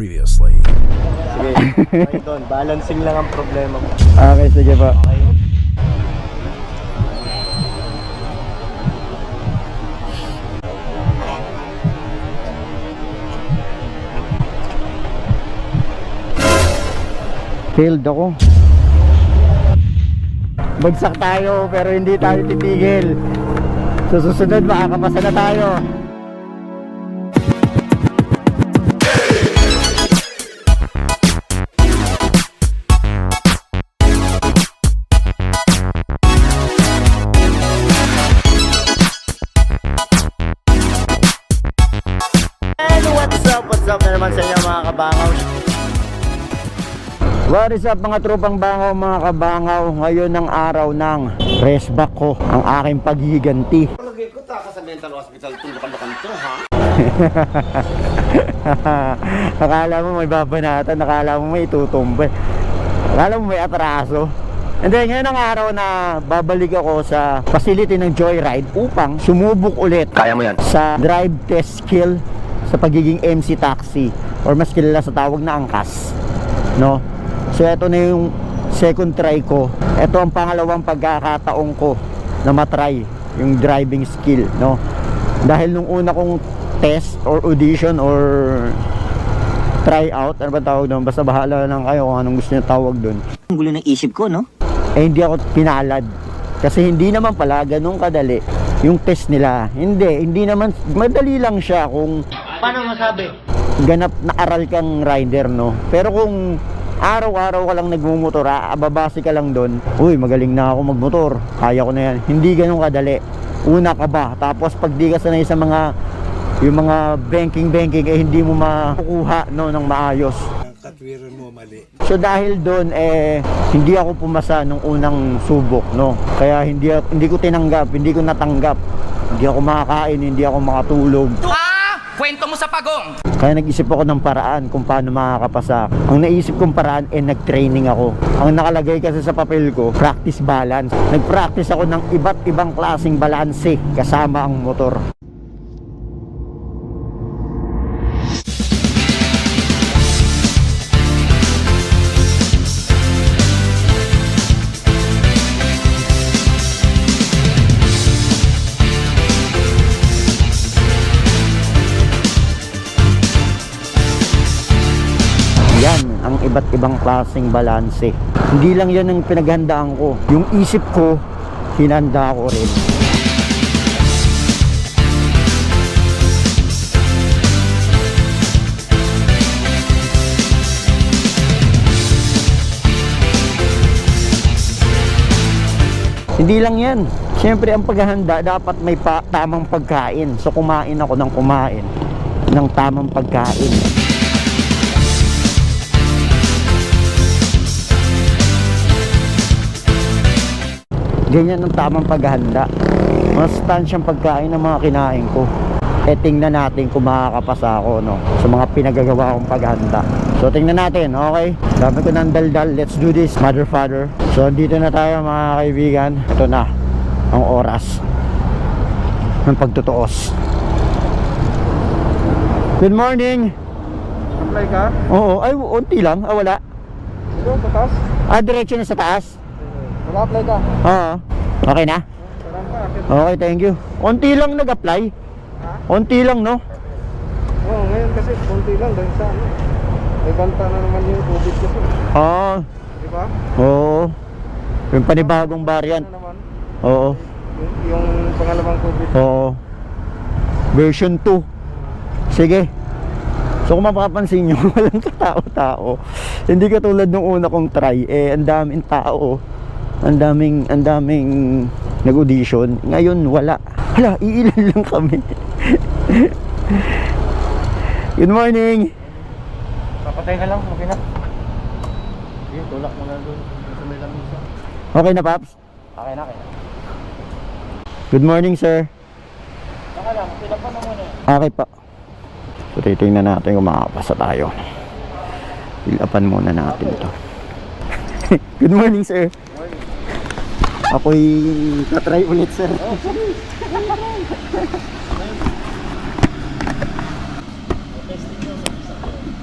previously. Sige, okay doon. Balancing lang ang problema mo. Okay, sige po. Failed ako. Bagsak tayo pero hindi tayo titigil. Sa susunod makakapasa na tayo. Is up mga tropang bangaw mga kabangaw. Ngayon ang araw ng rest back ko Ang aking paghiganti. Lagay ko taka sa mental hospital tulungan to ha? Akala mo may babanatan Akala mo may itutumba Akala mo may atraso. And then ngayon ang araw na babalik ako sa facility ng Joyride upang sumubok ulit Kaya mo yan. sa drive test skill sa pagiging MC taxi or mas kilala sa tawag na angkas no so ito na yung second try ko. Ito ang pangalawang pagkakataon ko na matry yung driving skill no? Dahil nung una kong test or audition or try out ano ba tawag doon? Basta bahala lang kayo kung anong gusto niyo tawag doon. Ang gulo ng isip ko, no? eh hindi ako pinalad kasi hindi naman pala ganun kadali yung test nila. Hindi hindi naman madali lang siya kung Paano masabi? ganap na aral kang rider no? Pero kung araw-araw ka lang nagmumotor ah, babase ka lang doon uy magaling na ako magmotor kaya ko na yan hindi ganun kadali una ka ba tapos pag di ka sanay sa mga yung mga banking banking eh hindi mo makukuha no ng maayos Katwiran mo mali. So dahil doon eh hindi ako pumasa nung unang subok no. Kaya hindi ako- hindi ko tinanggap, hindi ko natanggap. Hindi ako makakain, hindi ako makatulog. Ah! Kwento mo sa pagong! Kaya nag-isip ako ng paraan kung paano makakapasa. Ang naisip kong paraan eh nag-training ako. Ang nakalagay kasi sa papel ko, practice balance. Nag-practice ako ng iba't ibang klaseng balanse kasama ang motor. Iba't ibang klaseng balanse. Hindi lang yan ang pinaghandaan ko. Yung isip ko, hinanda ko rin. Hindi lang yan. Siyempre ang paghahanda dapat may pa- tamang pagkain. So kumain ako ng kumain ng tamang pagkain. Ganyan ang tamang paghahanda. Mastansiyang pagkain ng mga kinain ko. E tingnan natin kung makakapasa ako no, sa mga pinagagawa kong paghahanda. So tingnan natin, okay? Dami ko ng daldal. Let's do this, mother father. So dito na tayo mga kaibigan. Ito na ang oras ng pagtutuos. Good morning! Apply ka? Oo, ay unti lang. Ah, wala. Ito, sa taas? Ah, diretso na sa taas. Mag-apply ka? Oo. Okay na? Okay, thank you. Unti lang nag-apply. Ha? Unti lang, no? Oo, ngayon kasi konti lang dahil sa ano. May banta na naman yung COVID kasi. Oo. Di ba? Oo. Yung panibagong variant. Ano naman? Oo. Yung, yung pangalawang COVID. Oo. Version 2. Sige. So kung mapapansin nyo, walang katao-tao. Hindi katulad nung una kong try, eh, ang daming tao. Ang daming, ang daming nag-audition. Ngayon, wala. Hala, iilan lang kami. Good morning! Papatay ka lang, okay na. Sige, tulak mo na doon. Sa may lamisa. Okay na, Paps? Okay na, okay na. Good morning, sir. Saka lang, sila pa na muna. Okay pa. So, titingnan natin kung makakapasa tayo. Ilapan muna natin ito. Good morning, sir. Ako'y katry ulit, sir.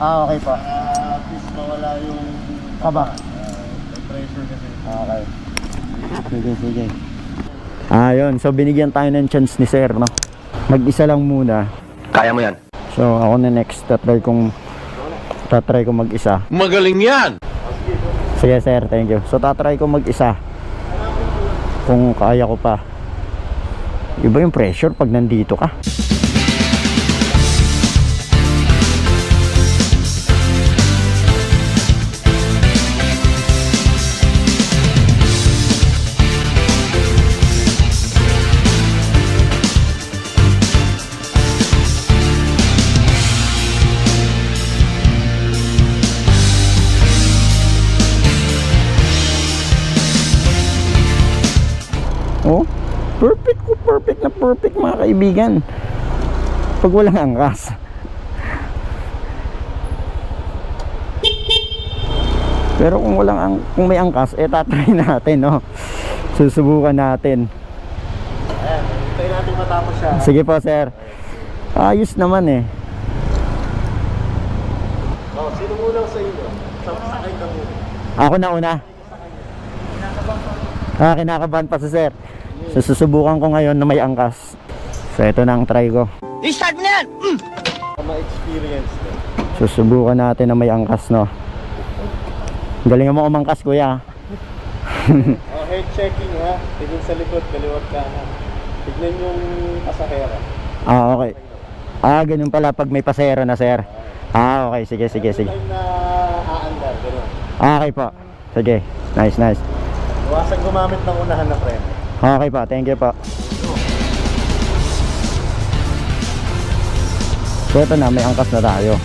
Ah, okay po. Para at least mawala yung Kaba. ah, may pressure kasi. Okay. Sige, sige. Ah, yun. So, binigyan tayo ng chance ni Sir, no? Mag-isa lang muna. Kaya mo yan. So, ako na next. Tatry kong tatry kong mag-isa. Magaling yan! Sige, Sir. Thank you. So, tatry kong mag-isa. Kung kaya ko pa. Iba yung pressure pag nandito ka. Oh, perfect ko, perfect na perfect mga kaibigan. Pag walang angkas. Pero kung walang ang kung may angkas, eh tatry natin, no. Susubukan natin. Ayan, hintayin natin matapos siya. Sige po, sir. Ayos naman eh. Oh, sino muna sa inyo? Sa- Sakay ka muna. Ako na una. Ah, kinakabahan pa si sir. So, susubukan ko ngayon na may angkas. So, ito na ang try ko. I-start mo na yan! Ma-experience din. Susubukan natin na may angkas, no? Galingan mo umangkas, kuya. Oh, head checking ha. Tignan sa likod, kaliwat ka ha. Tignan yung pasahera. Ah, okay. Ah, ganun pala pag may pasero na, sir. Ah, okay. Sige, sige, sige. Na aandar, gano'n. Ah, okay po. Sige. Nice, nice. Iwasan gumamit ng unahan na preno. Okay po. Thank you po. So, ito na. May angkas na tayo.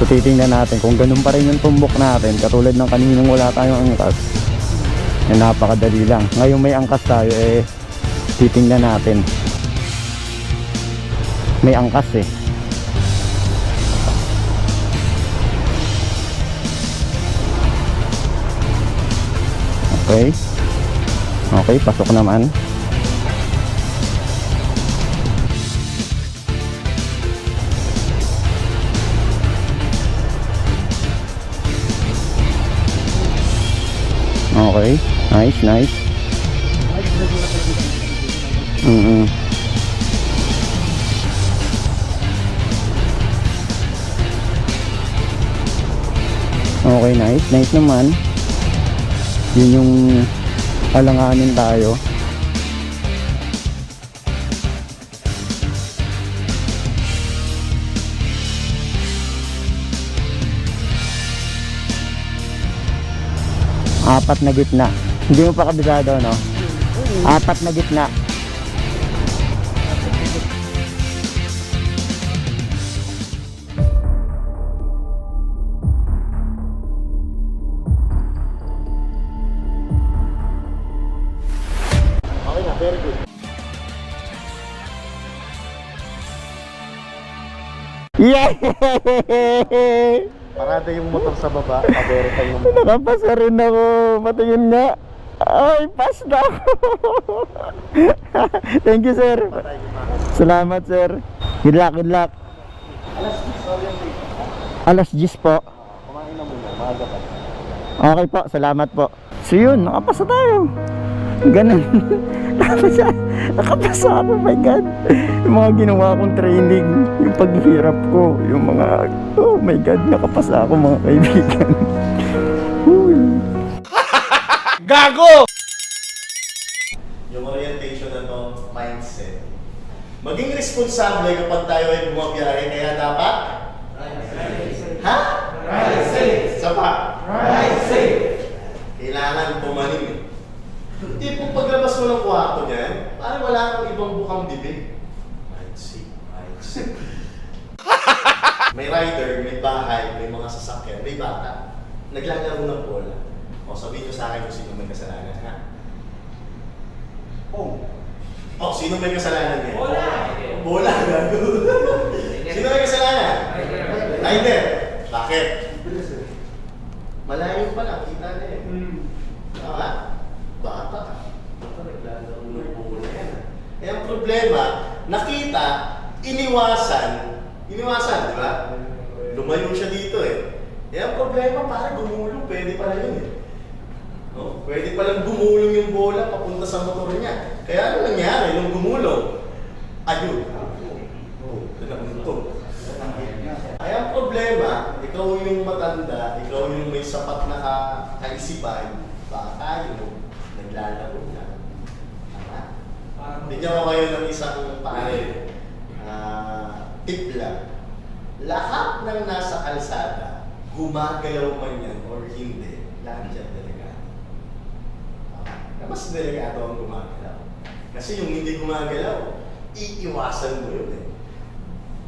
So, titingnan natin kung ganun pa rin yung tumbok natin. Katulad ng kaninang wala tayong angkas. Eh, napakadali lang. Ngayon may angkas tayo, eh, titingnan natin. May angkas eh. Okay. Okay, pasok naman. Okay. Nice, nice. Mm Okay, nice. Nice naman. Yun yung alanganin tayo. Apat na gitna. Hindi mo pa kabisado, no? Apat na gitna. Yay! Parada yung motor sa baba, paborita yung motor. Nakapasa rin ako. Patingin nga. Ay, pass na ako. Thank you, sir. Salamat, sir. Good luck, good luck. Alas 10 po. Kumain na muna, maaga pa. Okay po, salamat po. So yun, nakapasa tayo. Ganun. nakapasa, nakapasa ako, my God. Yung mga ginawa kong training, yung paghihirap ko, yung mga, oh my God, nakapasa ako mga kaibigan. Gago! Yung orientation na to, mindset. Maging responsable kapag tayo ay bumabiyahe, kaya dapat? Ha? Ride safe. Isa pa? Ride safe. Kailangan pumaning Hindi po paglabas mo ng kwarto niyan, parang wala kang ibang bukang bibig. Ride safe, ride safe. may rider, may bahay, may mga sasakyan, may bata. Naglalaro ng bola. O sabihin nyo sa akin kung sino may kasalanan, ha? Oh. Oh, sino may kasalanan niya? Bola. Bola. gago. sino may kasalanan? Rider. Bakit? Malayo pa lang, kita na eh. Tama? Bata. Bata naglalaro ng bola yan. Eh, ang problema, nakita, iniwasan, iniwasan, di ba? Lumayo siya dito eh. Eh, ang problema, para gumulong, pwede pala yun eh. No? Pwede palang gumulong yung bola papunta sa motor niya. Kaya ano nangyari nung gumulong? Ayun. Oh, nakuntog. Kaya ang problema, ikaw yung matanda, ikaw yung may sapat na ka kaisipan, baka tayo, naglalaro? Bigyan ko kayo ng isang pare, ah, tip lang. Lahat ng nasa kalsada, gumagalaw man yan or hindi, lahat dyan delikado. Tama? Na mas delikado ang gumagalaw. Kasi yung hindi gumagalaw, iiwasan mo yun eh.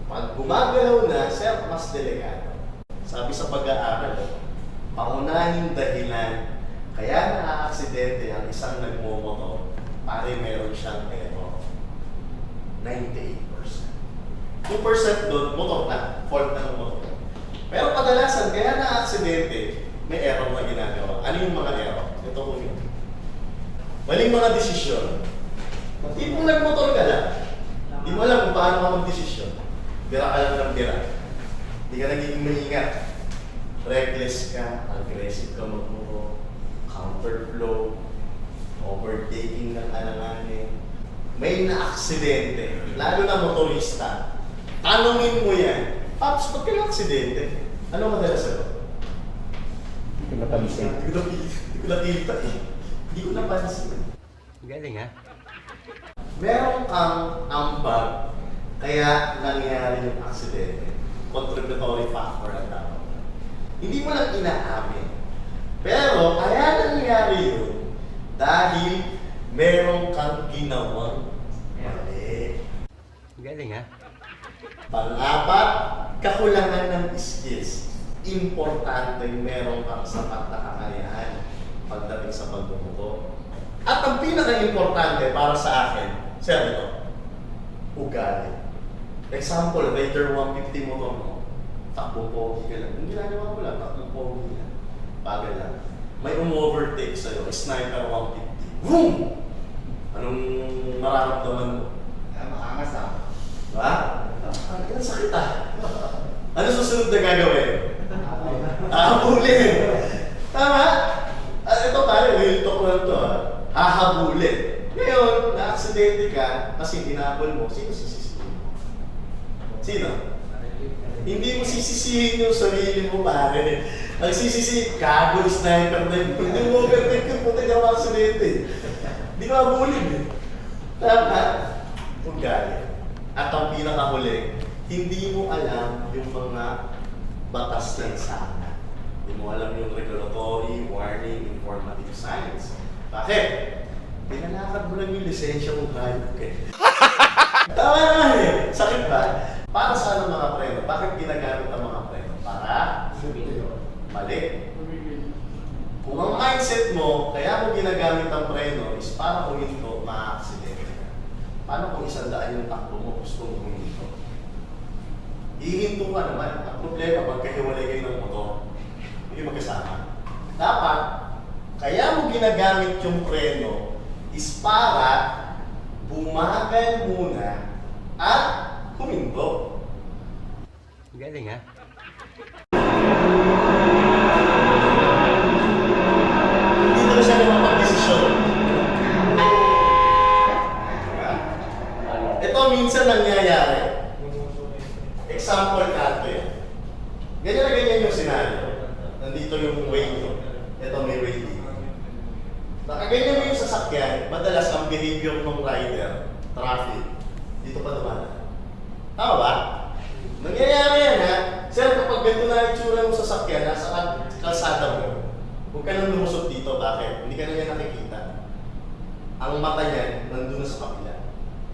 Pag gumagalaw na, sir, mas delikado. Sabi sa pag-aaral, pangunahing dahilan kaya na-aksidente ang isang nagmomotor, pare meron siyang. 98%. 2% doon, motor na, fault na ng motor. Pero kadalasan, kaya na-aksidente, may error na ginagawa. Ano yung mga error? Ito po yun. Maling mga desisyon. Mo nagmotor ka lang. Hindi mo alam kung paano ka mag-desisyon. Bira ka lang ng bira. Hindi ka nagiging maingat. Reckless ka, aggressive ka magmuro, counterflow, overtaking ng alanganin. May na-aksidente, lalo na motorista. Tanungin mo yan, Paps, ba't ka na-aksidente? Ano madalas sa'yo? Hindi ko napansin. Hindi ko nakita, hindi ko nakita eh. Hindi ko napansin. Galing ha? Meron kang ambag, kaya nangyari yung aksidente. Contributory factor ang tawag. Hindi mo lang inaamin. Pero kaya nangyari yun dahil meron kang ginawang mali. Galing ha? Pang-apat, kakulangan ng skills. Importante meron kang sapat na kakayahan pagdating sa pagbumotor. At ang pinaka-importante para sa akin, sir, ito, ugali. Example, Raider 150 motor mo, takbo pogi ka lang. Yung ginagawa mo lang, takbo pogi lang. Bagal lang. May um-overtake sa'yo, sniper 150. Boom! Anong mararamdaman mo? Maangas ah. Diba? Ang sakit ah. Ano susunod na gagawin? Hahabulin. Tama? At ito pare, real talk lang to ah. Hahabulin. Ngayon, na-aksidente ka kasi hinabol mo, sino sisisihin mo? Sino? Hindi mo sisisihin yung sarili mo pare. Ang sisisi, kago sniper na yun. Hindi mo overtake yung puti ng aksidente. Hindi ka habulin eh. Tama? Ugali. At ang pinakahuli, hindi mo alam yung mga batas ng sana. Hindi mo alam yung regulatory, warning, informative signs. Bakit? Pinalakad mo lang yung lisensya mo hayop eh. Tama naman eh. Sakit ba? Para sa ano mga preno? Bakit ginagamit ang mga preno? Para mali. Kung ang mindset mo, kaya mo ginagamit ang preno is para huminto, ma-accident ka. Paano kung isang daan yung takbo mo, gusto mo huminto? Hihinto ka naman. Ang problema, magkahiwalay kayo ng motor. Hindi magkasama. Dapat, kaya mo ginagamit yung preno is para bumagal muna at huminto. Galing ha? Hindi na siya nakapag-desisyon. Ito minsan nangyayari. Example nato yan. Ganyan na ganyan yung scenario. Nandito yung way nyo. Ito may way dito. Nakaganyan mo yung sasakyan, madalas ang behavior ng rider, traffic, dito pa naman. Tama ba? Nangyayari yan ha. Sir, kapag ganito na yung tsura ng sasakyan, nasa kal- kalsada mo, huwag ka nang lumusot dito. Bakit? Hindi ka na niya nakikita. Ang mata niya, nandun na sa kapila.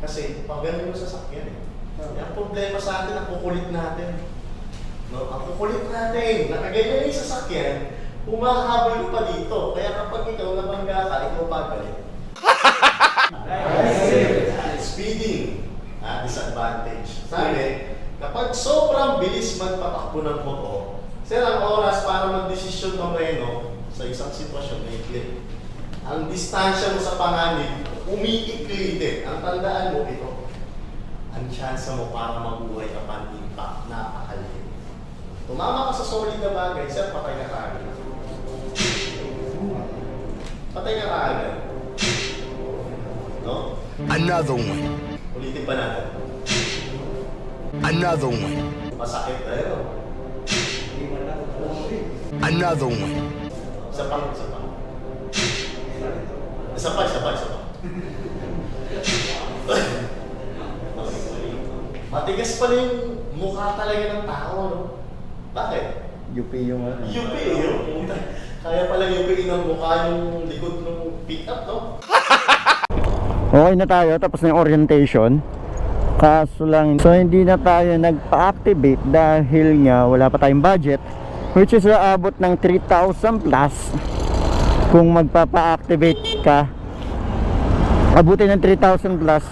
Kasi, pag ganun yung sasakyan eh. Yan ang problema sa atin, ang kukulit natin. No, ang kukulit natin, nakaganyan yung sasakyan, humahabol pa dito. Kaya kapag ikaw nabangga ka, ikaw pagalit. Speeding, ah, disadvantage. Sabi, kapag sobrang bilis magpatakbo ng motor, sir, ang oras para magdesisyon ng reno sa isang sitwasyon may clip. Ang distansya mo sa panganib, umiikli din. Ang tandaan mo ito, ang chance mo para mabuhay ka pa ng impact, napakaliit. Tumama ka sa solid na bagay, sir, patay ka kaagad. Patay ka kaagad. No? Another one. Ulitin pa natin. Another one. Masakit na yun. Another one. Isa pa, isa pa. Isa pa, isa pa, isa pa. Matigas pala yung mukha talaga ng tao, no? Bakit? UP yung ano. UP, yung Kaya pala UP ng mukha yung likod ng pick-up, no? Okay na tayo, tapos na yung orientation. Kaso lang, so hindi na tayo nagpa-activate dahil nga wala pa tayong budget. Which is aabot ng 3,000 plus kung magpapa-activate ka. Abutin ng 3,000 plus.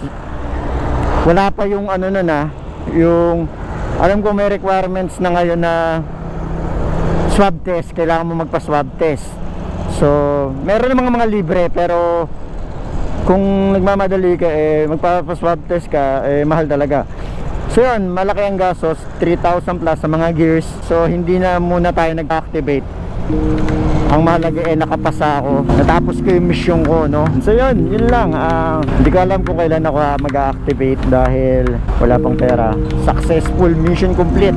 Wala pa yung ano nun ah, yung alam ko may requirements na ngayon na swab test, kailangan mo magpa-swab test. So, meron namang mga libre pero kung nagmamadali ka eh magpapa-swab test ka eh mahal talaga. So yun, malaki ang gastos, 3,000 plus sa mga gears. So hindi na muna tayo nag-activate. Ang mahalaga eh nakapasa ako. Natapos ko yung mission ko, no? So yun, yun lang. Ah, hindi ko alam kung kailan ako mag-activate dahil wala pang pera. Successful mission complete.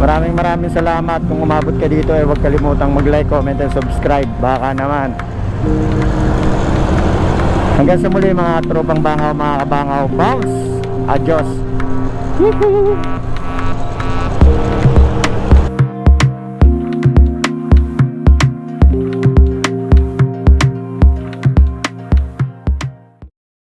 Maraming maraming salamat kung umabot ka dito eh huwag kalimutang mag-like, comment, and subscribe. Baka naman. Hanggang sa muli mga tropang bangaw, mga kabangaw. Bounce! Adios! Woohoo!